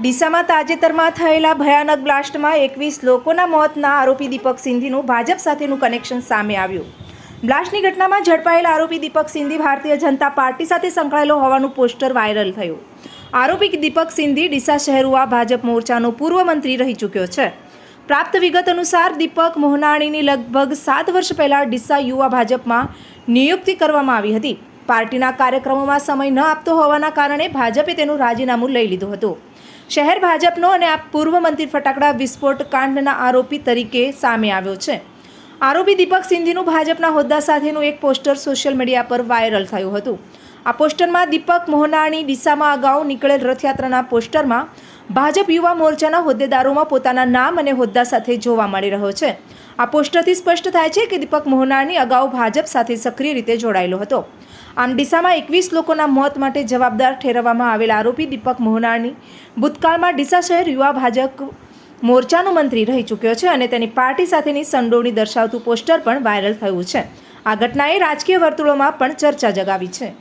ડીસામાં તાજેતરમાં થયેલા ભયાનક બ્લાસ્ટમાં એકવીસ લોકોના મોતના આરોપી દીપક સિંધીનું ભાજપ સાથેનું કનેક્શન સામે આવ્યું. બ્લાસ્ટની ઘટનામાં ઝડપાયેલા આરોપી દીપક સિંધી ભારતીય જનતા પાર્ટી સાથે સંકળાયેલો હોવાનું પોસ્ટર વાયરલ થયું. આરોપી દીપક સિંધી ડીસા શહેરુઆ ભાજપ મોરચાનો પૂર્વ મંત્રી રહી ચૂક્યો છે. પ્રાપ્ત વિગત અનુસાર દીપક મોહનાણીની લગભગ સાત વર્ષ પહેલાં ડીસા યુવા ભાજપમાં નિયુક્તિ કરવામાં આવી હતી. પાર્ટીના કાર્યક્રમોમાં સમય ન આપતો હોવાના કારણે ભાજપે તેનું રાજીનામું લઈ લીધું હતું. શહેર ભાજપનો અને આ પૂર્વ મંત્રી ફટાકડા વિસ્ફોટ કાંડના આરોપી તરીકે સામે આવ્યો છે. આરોપી દીપક સિંધીનું ભાજપના હોદ્દા સાથેનું એક પોસ્ટર સોશિયલ મીડિયા પર વાયરલ થયું હતું. આ પોસ્ટરમાં દીપક મોહનાણી ડીસામાં અગાઉ નીકળેલ રથયાત્રાના પોસ્ટરમાં ભાજપ યુવા મોરચાના હોદ્દેદારોમાં પોતાના નામ અને હોદ્દા સાથે જોવા મળી રહ્યો છે. આ પોસ્ટરથી સ્પષ્ટ થાય છે કે દીપક મોહનાણી અગાઉ ભાજપ સાથે સક્રિય રીતે જોડાયેલો હતો. આમ ડીસામાં એકવીસ લોકોના મોત માટે જવાબદાર ઠેરવવામાં આવેલા આરોપી દીપક મોહનાણી ભૂતકાળમાં ડીસા શહેર યુવા ભાજપ મોરચાનો મંત્રી રહી ચૂક્યો છે અને તેની પાર્ટી સાથેની સંડોવણી દર્શાવતું પોસ્ટર પણ વાયરલ થયું છે. આ ઘટનાએ રાજકીય વર્તુળોમાં પણ ચર્ચા જગાવી છે.